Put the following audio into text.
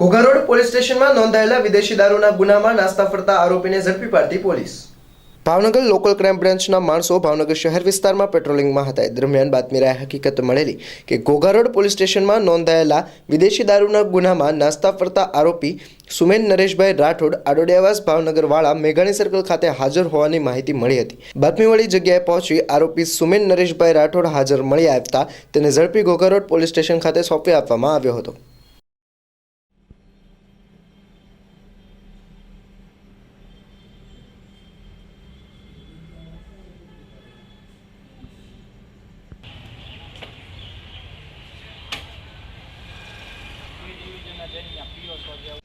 Ghogha road police સ્ટેશનમાં નોંધાયેલા વિદેશી દારૂના ગુનામાં નાસ્તા ફરતા આરોપીને ઝડપી પાડતી પોલીસ. ભાવનગર લોકલ ક્રાઇમ બ્રાન્ચના માણસો ભાવનગર શહેર વિસ્તારમાં પેટ્રોલિંગમાં હતા. એ દરમિયાન બાતમી રાય હકીકત મળેલી કે ઘોઘા રોડ પોલીસ સ્ટેશનમાં નોંધાયેલા વિદેશી દારૂના ગુનામાં નાસ્તા ફરતા આરોપી સુમેન નરેશભાઈ રાઠોડ, આડોડિયાવાસ ભાવનગરવાળા મેઘાણી સર્કલ ખાતે હાજર હોવાની માહિતી મળી હતી. બાતમીવાળી જગ્યાએ પહોંચી આરોપી સુમેન નરેશભાઈ રાઠોડ હાજર મળી આવતા તેને ઝડપી ઘોઘા રોડ પોલીસ સ્ટેશન ખાતે સોંપી આપવામાં આવ્યો હતો. જઈને પીઓ છો જેવું